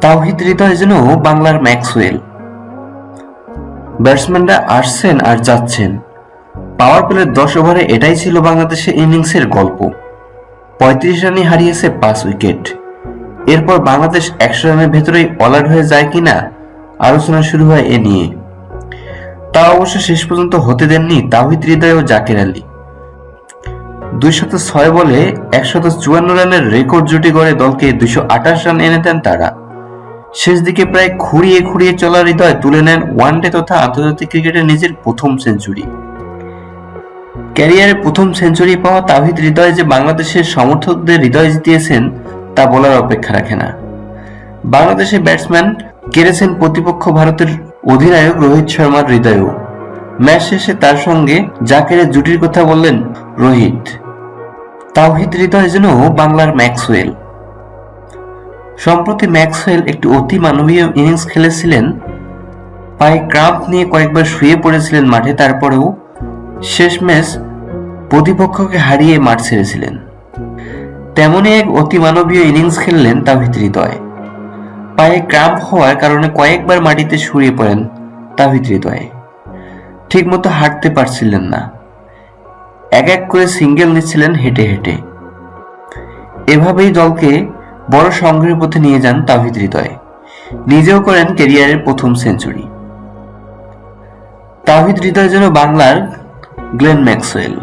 তাওহিদ হৃদয় যেন বাংলার ম্যাক্সওয়েল। ব্যাটসম্যানরা আসছেন আর যাচ্ছেন। পাওয়ার প্লের দশ ওভারে এটাই ছিল বাংলাদেশের ইনিংসের গল্প। পঁয়ত্রিশ রানে হারিয়েছে পাঁচ উইকেট। এরপর বাংলাদেশ একশো রানের ভেতরেই অলার্ট হয়ে যায় কিনা আলোচনা শুরু হয় এ নিয়ে। তা অবশ্য শেষ পর্যন্ত হতে দেননি তাওহিদ হৃদয় ও জাকের আলী। দুইশত ছয় বলে একশত চুয়ান্ন রানের রেকর্ড জুটি গড়ে দলকে দুইশো আঠাশ রান এনে দেন তারা। শেষ দিকে প্রায় খুঁড়িয়ে খুঁড়িয়ে চলা হৃদয় তুলে নেন ওয়ানডে তথা আন্তর্জাতিক ক্রিকেটে নিজের প্রথম সেঞ্চুরি। ক্যারিয়ারে প্রথম সেঞ্চুরি পাওয়া তাহিদ হৃদয় যে বাংলাদেশের সমর্থকদের হৃদয় জিতিয়েছেন, তা বলার অপেক্ষা রাখে না। বাংলাদেশের ব্যাটসম্যান কেড়েছেন প্রতিপক্ষ ভারতের অধিনায়ক রোহিত শর্মার হৃদয়ও। ম্যাচ শেষে তার সঙ্গে জাকেরের জুটির কথা বললেন রোহিত। তাওহিদ হৃদয় যেন বাংলার ম্যাক্সওয়েল। সম্প্রতি ম্যাক্সওয়েল একটি অতি মানবীয় ইনিংস খেলেছিলেন, পায়ে ক্রাম্প নিয়ে কয়েকবার শুয়ে পড়েছিলেন মাঠে, তারপরেও শেষ ম্যাচ প্রতিপক্ষকে হারিয়ে মাঠ ছেড়েছিলেন। তেমনই এক অতি মানবীয় ইনিংস খেললেন তাহিদ হৃদয় পায়ে ক্রাম্প হওয়ার কারণে কয়েকবার মাটিতে শুয়ে পড়েন তাহিদ হৃদয় ঠিকমতো হাঁটতে পারছিলেন না। এক এক করে সিঙ্গেল নিচ্ছিলেন হেঁটে হেঁটে। এভাবেই দলকে বড় সংগ্রহের পথে নিয়ে যান তাহিদ হৃদয়। নিজেও করেন কেরিয়ারের প্রথম সেঞ্চুরি। তাহিদ হৃদয় যেন বাংলার গ্লেন ম্যাক্সওয়েল।